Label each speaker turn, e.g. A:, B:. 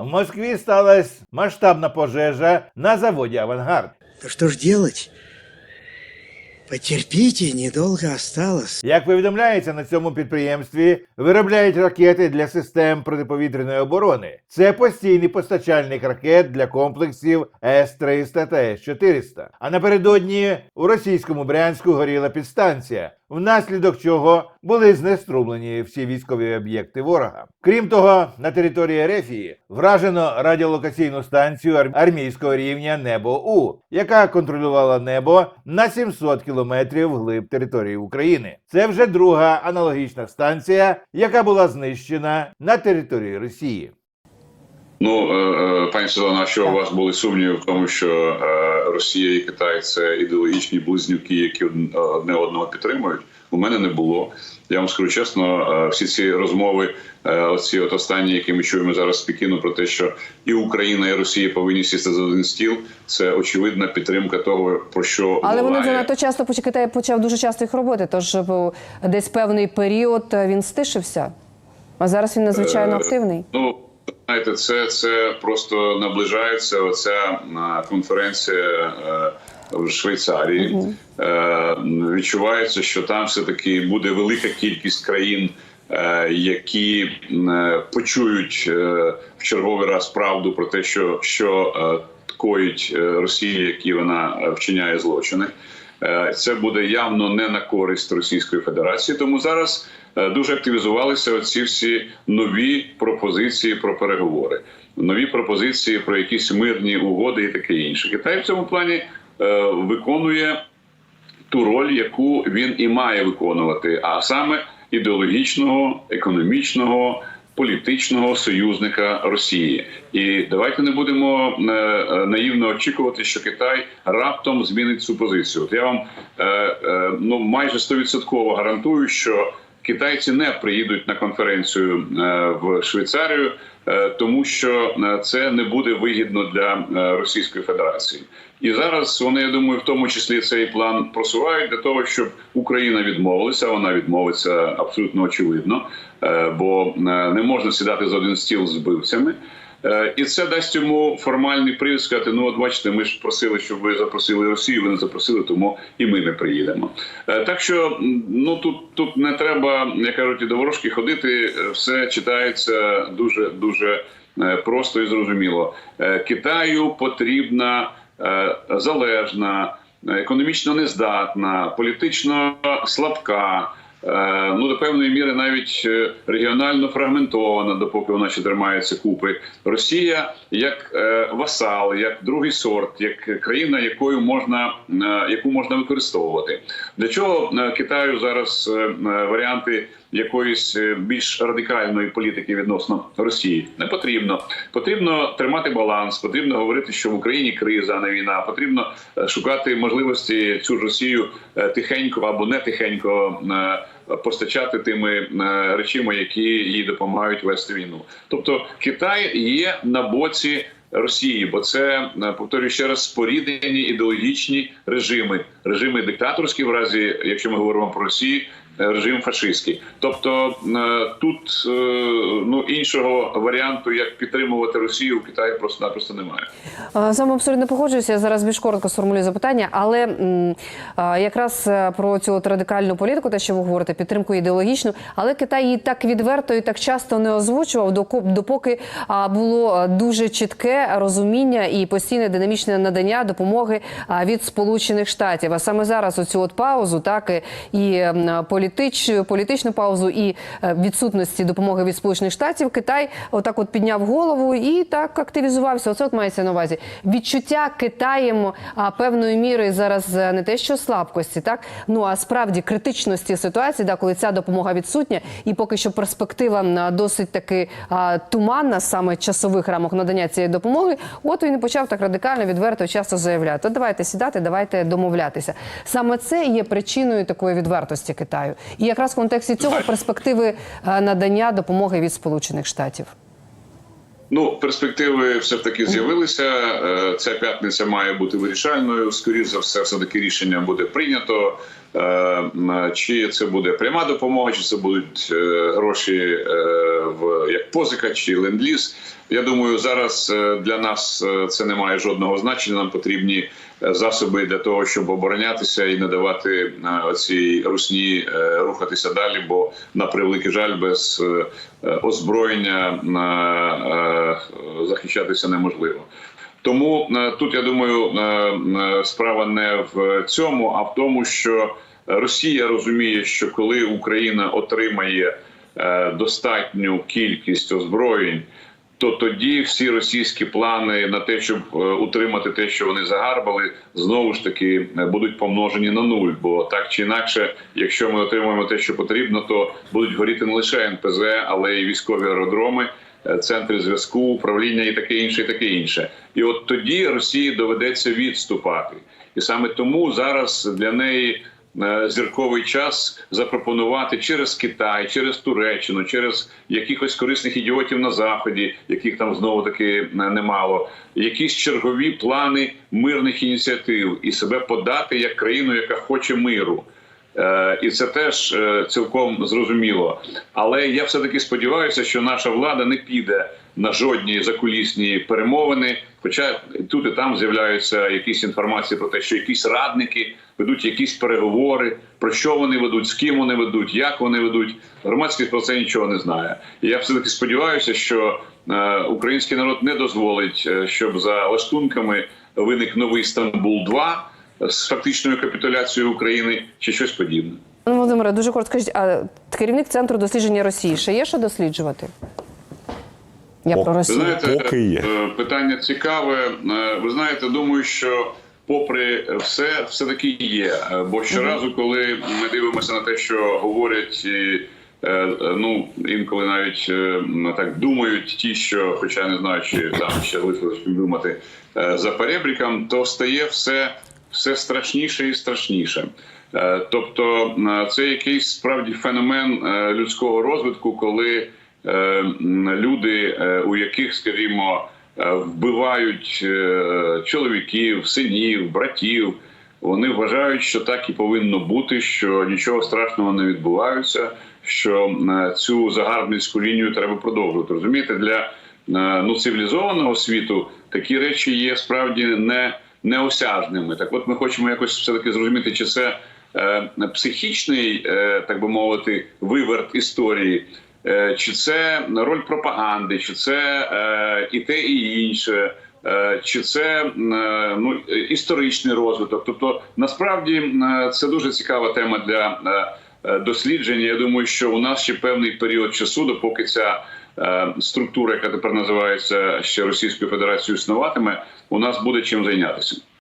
A: В Москві сталася масштабна пожежа на заводі Авангард.
B: Что ж делать? Потерпите, недолго осталось.
A: Як повідомляється, на цьому підприємстві виробляють ракети для систем протиповітряної оборони. Це постійний постачальник ракет для комплексів С-300 та С-400. А напередодні у російському Брянську горіла підстанція, внаслідок чого були знеструмлені всі військові об'єкти ворога. Крім того, на території Ерефії вражено радіолокаційну станцію ар- армійського рівня Небо У, яка контролювала небо на 700 кілометрів вглиб території України. Це вже друга аналогічна станція, яка була знищена на території Росії.
C: Ну, е, е, пані Світлана, що у вас були сумніви в тому, що е, Росія і Китай це ідеологічні близнюки, які од- одне одного підтримують? У мене не було. Я вам скажу чесно, е, всі ці розмови, е, оці от останні, які ми чуємо зараз з Пекіну, про те, що і Україна, і Росія повинні сісти за один стіл. Це очевидна підтримка того, про що
D: Але вони занадто часто Китай почав дуже часто їх робити. Тож десь певний період е, він стишився. А зараз він надзвичайно
C: Е,
D: активний.
C: Ну знаєте, це, це просто наближається. Оця конференція е, в Швейцарії. Е, Відчувається, що там все таки буде велика кількість країн. е, Які почують в черговий раз правду про те, що, що коїть Росія, які вона вчиняє злочини, це буде явно не на користь Російської Федерації. Тому зараз дуже активізувалися оці всі нові пропозиції про переговори, нові пропозиції про якісь мирні угоди і таке інше. Китай в цьому плані е, виконує ту роль, яку він і має виконувати, а саме ідеологічного, економічного. Політичного союзника Росії, і давайте не будемо е, е, наївно очікувати, що Китай раптом змінить цю позицію. От я вам е, е, ну майже стовідсотково гарантую, що китайці не приїдуть на конференцію е, в Швейцарію, е, тому що е, це не буде вигідно для Російської Федерації. І зараз вони, я думаю, в тому числі цей план просувають для того, щоб Україна відмовилася. Вона відмовиться абсолютно очевидно, бо не можна сідати за один стіл з вбивцями. Е, І це дасть йому формальний привід сказати: ну, от бачите, ми ж просили, щоб ви запросили Росію. Ви не запросили, тому і ми не приїдемо. Е, Так що ну тут тут не треба, як кажуть, і до ворожки ходити. Е, Все читається дуже дуже просто і зрозуміло. Китаю потрібна залежна, економічно нездатна, політично слабка. Е, Ну, до певної міри навіть е, регіонально фрагментована, допоки вона ще тримається купи. Росія як е, васал, як другий сорт, як країна, якою можна яку можна використовувати. Для чого Китаю зараз варіанти якоїсь е, більш радикальної політики відносно Росії не потрібно. Потрібно тримати баланс, потрібно говорити, що в Україні криза, а не війна. Потрібно е, шукати можливості цю ж Росію е, тихенько або не тихенько. Постачати тими речима, які їй допомагають вести війну. Тобто Китай є на боці Росії, бо це повторюю ще раз споріднені ідеологічні режими, режими диктаторські, в разі, якщо ми говоримо про Росію, режим фашистський. Тобто е, тут е, ну іншого варіанту, як підтримувати Росію, у Китаї просто-напросто немає.
D: Е, вами абсолютно погоджуюся. Я зараз більш коротко сформулюю запитання, але якраз про цю от радикальну політику, те, що ви говорите, підтримку ідеологічну, але Китай її так відверто і так часто не озвучував, допоки було дуже чітке розуміння і постійне динамічне надання допомоги від Сполучених Штатів. А саме зараз оцю от паузу, так і- м, політич, політичну паузу, і е, відсутності допомоги від Сполучених Штатів, Китай отак от підняв голову і так активізувався. Оце от мається на увазі. Відчуття Китаєм певною мірою зараз е, не те, що слабкості, так ну а справді критичності ситуації, да, коли ця допомога відсутня, і поки що перспектива досить таки туманна, саме часових рамок надання цієї допомоги. От він і почав так радикально, відверто, часто заявляти: От давайте сідати, давайте домовлятися. Саме це є причиною такої відвертості Китаю, і якраз в контексті цього перспективи е, надання допомоги від Сполучених Штатів.
C: Ну, перспективи все ж таки з'явилися. Е, Ця п'ятниця має бути вирішальною. Скоріше за все, все таки рішення буде прийнято. Е, Чи це буде пряма допомога, чи це будуть е, гроші в як позика, чи ленд-ліз. Я думаю, зараз для нас це не має жодного значення. Нам потрібні засоби для того, щоб оборонятися і не давати оцій русні рухатися далі. Бо на превеликий жаль, без озброєння захищатися неможливо. Тому е, тут я думаю, е, е, справа не в цьому, а в тому, що Росія розуміє, що коли Україна отримає е, достатню кількість озброєнь, то тоді всі російські плани на те, щоб е, утримати те, що вони загарбали, знову ж таки е, будуть помножені на нуль. Бо так чи інакше, якщо ми отримаємо те, що потрібно, то будуть горіти не лише НПЗ, але й військові аеродроми, е, центри зв'язку, управління і таке інше, і таке інше. І от тоді Росії доведеться відступати, і саме тому зараз для неї е, зірковий час запропонувати через Китай, через Туреччину, через якихось корисних ідіотів на заході, яких там знову таки е, немало, якісь чергові плани мирних ініціатив і себе подати як країну, яка хоче миру. Е, І це теж е, цілком зрозуміло. Але я все таки сподіваюся, що наша влада не піде на жодні закулісні перемовини. Хоча тут і там з'являються якісь інформації про те, що якісь радники ведуть якісь переговори, про що вони ведуть, з ким вони ведуть, як вони ведуть. Громадськість про це нічого не знає. І я все таки сподіваюся, що е, український народ не дозволить, щоб за лаштунками виник новий Стамбул 2 з фактичною капітуляцією України чи щось подібне.
D: Пане Володимире, дуже коротко скажіть, а керівник центру дослідження Росії ще є що досліджувати? Я
E: О,
D: про
C: Ви знаєте,
E: Поки є.
C: е, питання цікаве. Е, Ви знаєте, думаю, що попри все, все таки є. Е, Бо щоразу, коли ми дивимося на те, що говорять. Ну інколи навіть так думають ті, що, хоча не знаю, чи там ще лишилось думати за перебріком, то стає все, все страшніше і страшніше. Е, Тобто, е, це якийсь справді феномен е, людського розвитку, коли люди, у яких, скажімо, вбивають чоловіків, синів, братів. Вони вважають, що так і повинно бути, що нічого страшного не відбувається, що цю загарбницьку лінію треба продовжувати. Розумієте, для ну цивілізованого світу такі речі є справді не неосяжними. Так, от ми хочемо якось все таки зрозуміти, чи це е, психічний, е, так би мовити, виверт історії. Е, Чи це роль пропаганди, чи це е, і те, і інше, е, чи це е, ну, історичний розвиток? Тобто, насправді е, це дуже цікава тема для дослідження. Я думаю, що у нас ще певний період часу, допоки ця структура, яка тепер називається ще Російською Федерацією, існуватиме, у нас буде чим зайнятися.